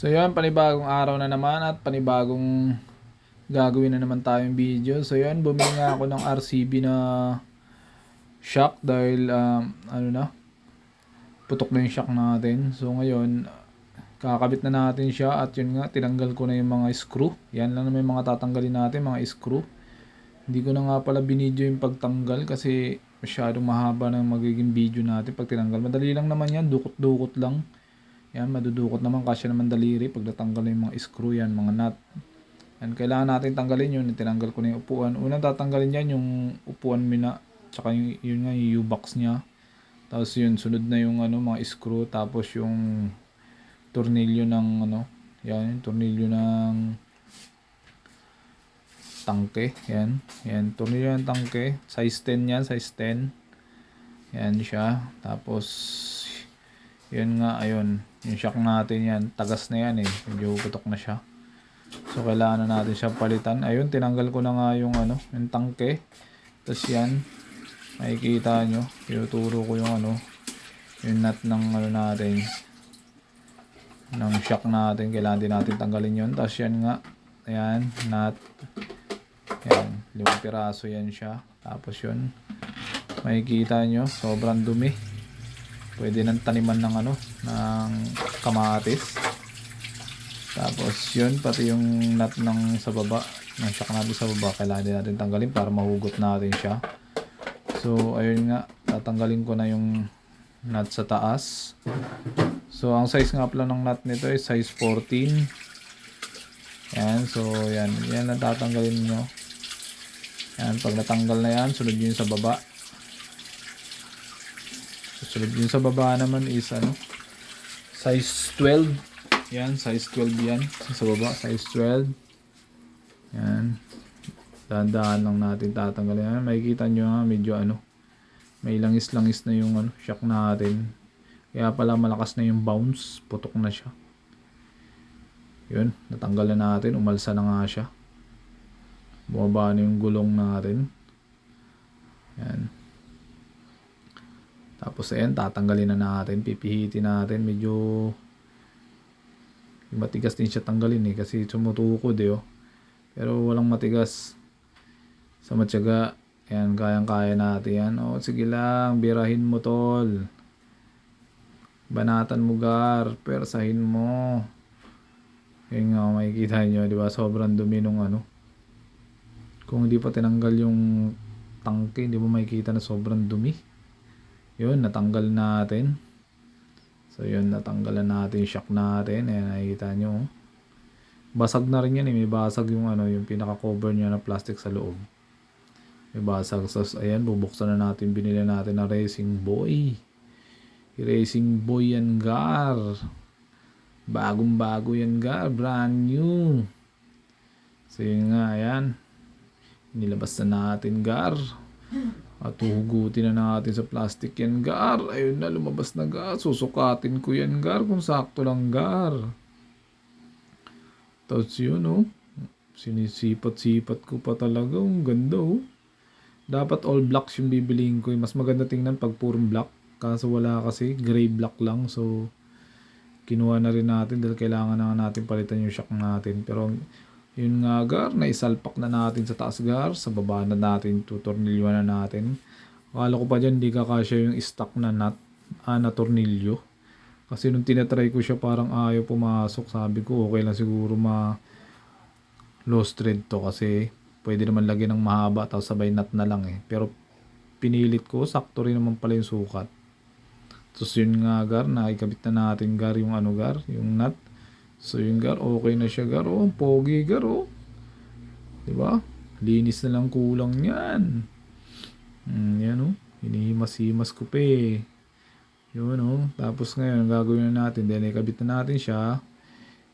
So yun, panibagong araw na naman at panibagong gagawin na naman tayong video. So yun, bumili nga ako ng RCB na shock dahil um, ano na, putok na yung shock natin. So ngayon, kakabit na natin siya at yun nga, tinanggal ko na yung mga screw. Yan lang naman yung mga tatanggalin natin, mga screw. Hindi ko na nga pala binidyo yung pagtanggal kasi masyadong mahaba na magiging video natin pag tinanggal. Madali lang naman yan, dukot-dukot lang. Yan, madudukot naman kasi naman daliri pag natanggal na yung mga screw yan, mga nut. Yan, kailangan natin tanggalin yun. Tinanggal ko na yung upuan. Unang tatanggalin yan yung upuan mina, tsaka yung, yun nga yung U-box niya. Tapos yun, sunod na yung ano, mga screw, tapos yung tornilyo ng ano, yan, yung tornilyo ng tangke, yan. Yan, tornilyo ng tangke, size 10 yan, size 10. Yan siya. Tapos yun nga, ayun. Yung shock natin yan. Tagas na yan eh. Medyo putok na siya. So, kailangan na natin siya palitan. Ayun, tinanggal ko na nga yung ano, yung tangke. Tapos yan. Makikita nyo. Tinuturo ko yung ano, yung nut ng ano natin. Ng shock natin. Kailangan din natin tanggalin yun. Tapos yan nga. Ayan, nut. Yan, limang piraso yan siya. Tapos yun. Makikita nyo, sobrang dumi pwede nang taniman ng ano ng kamatis. Tapos yun pati yung nut ng sa baba ng shock natin sa baba kailangan din natin tanggalin para mahugot natin siya. So ayun nga tatanggalin ko na yung nut sa taas. So ang size nga pala ng nut nito ay size 14 yan so yan. Yan ang tatanggalin nyo. Yan pag natanggal na yan sunod yun sa baba Susunod yun sa baba naman is ano, size 12. Yan, size 12 yan. Sa baba, size 12. Yan. Dahan-dahan lang natin tatanggalin. Yan, makikita nyo nga, medyo ano, may langis-langis na yung ano, shock natin. Kaya pala malakas na yung bounce. Putok na siya. Yun, natanggal na natin. Umalsa na nga siya. Bumaba na yung gulong natin. Yan. Tapos ayan, tatanggalin na natin, pipihitin natin. Medyo matigas din siya tanggalin eh kasi tumutukod eh oh. Pero walang matigas. Sa matyaga, ayan, kayang-kaya natin yan. Oh, sige lang, birahin mo tol. Banatan mo gar, persahin mo. Ayun nga, makikita nyo, di ba? Sobrang dumi nung ano. Kung hindi pa tinanggal yung tangke, di ba makikita na sobrang dumi. Yun, natanggal natin. So, yun, natanggalan natin yung shock natin. Ayan, nakikita nyo. Basag na rin yan eh. May basag yung ano, yung pinaka-cover niya na plastic sa loob. May basag. So, ayan, bubuksan na natin. Binili natin na Racing Boy. Racing Boy yan, Gar. Bagong bago yan, Gar. Brand new. So, yun nga, ayan. Nilabas na natin, Gar. At huhugutin na natin sa plastic yan, gar. Ayun na, lumabas na gar. Susukatin ko yan, gar, kung sakto lang, gar. Tapos yun, oh. Sinisipat-sipat ko pa talaga. Ang ganda, oh. Dapat all blocks yung bibiliin ko. eh. Mas maganda tingnan pag purong black. Kaso wala kasi, gray black lang. So, kinuha na rin natin dahil kailangan na natin palitan yung shock natin. Pero, yun nga gar, naisalpak na natin sa taas gar, sa baba na natin, tutornilyuan na natin. Akala ko pa dyan, di kakasya yung stock na nut, ah, na tornilyo. Kasi nung tinatry ko siya parang ayaw pumasok, sabi ko okay lang siguro ma low thread to kasi pwede naman lagyan ng mahaba tapos sabay nut na lang eh. Pero pinilit ko, sakto rin naman pala yung sukat. Tapos yun nga gar, nakikabit na natin gar yung ano gar, yung nut. So yung gar, okay na siya gar. Oh, pogi gar oh. Diba? Linis na lang kulang yan. Mm, yan oh. Hinihimas-himas ko pa eh. Yun oh. Tapos ngayon, gagawin na natin. Then ikabit na natin siya.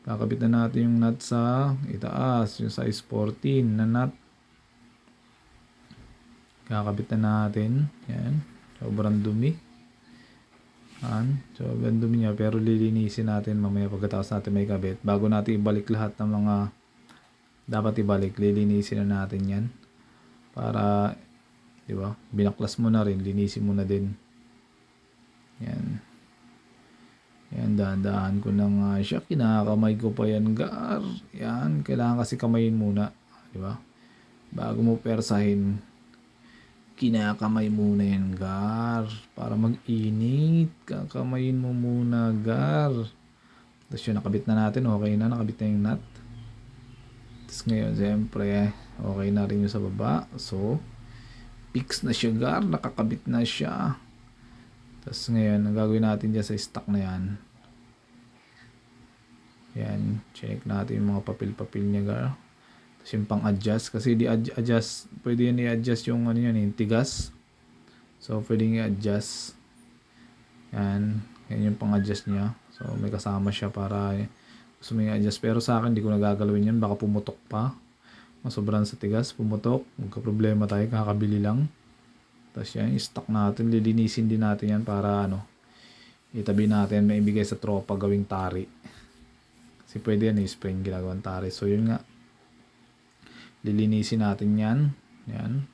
Kakabit na natin yung nut sa itaas. Yung size 14 na nut. Kakabit na natin. Yan. Sobrang dumi. An, so ganda niya pero lilinisin natin mamaya pagkatapos natin may kabit. Bago natin ibalik lahat ng mga dapat ibalik, lilinisin na natin 'yan. Para 'di ba? Binaklas mo na rin, linisin mo na din. Yan. Yan, dahan ko na nga siya. Kinakamay ko pa yan, gar. Yan, kailangan kasi kamayin muna. Di ba? Bago mo persahin, kinakamay muna yan, gar. Para mag-init. Kakamayin mo muna, gar. Tapos yun, nakabit na natin. Okay na, nakabit na yung nut. Tapos ngayon, siyempre, okay na rin yung sa baba. So, fix na siya, gar. Nakakabit na siya. Tapos ngayon, ang gagawin natin dyan sa stock na yan. Yan, check natin yung mga papel-papel niya, gar. Tapos yung pang-adjust. Kasi di adjust, pwede yan i-adjust yung ano yan, yung tigas. So, pwede i-adjust. Yan, yan yung pang-adjust niya. So, may kasama siya para gusto mo i-adjust. Pero sa akin, di ko nagagalawin yan. Baka pumutok pa. Masobran sa tigas, pumutok. Magka-problema tayo, kakabili lang. Tapos yan, stock natin. Lilinisin din natin yan para ano, itabi natin, may ibigay sa tropa gawing tari. Kasi pwede yan, i-spring ginagawang tari. So yun nga, lilinisin natin yan. Yan.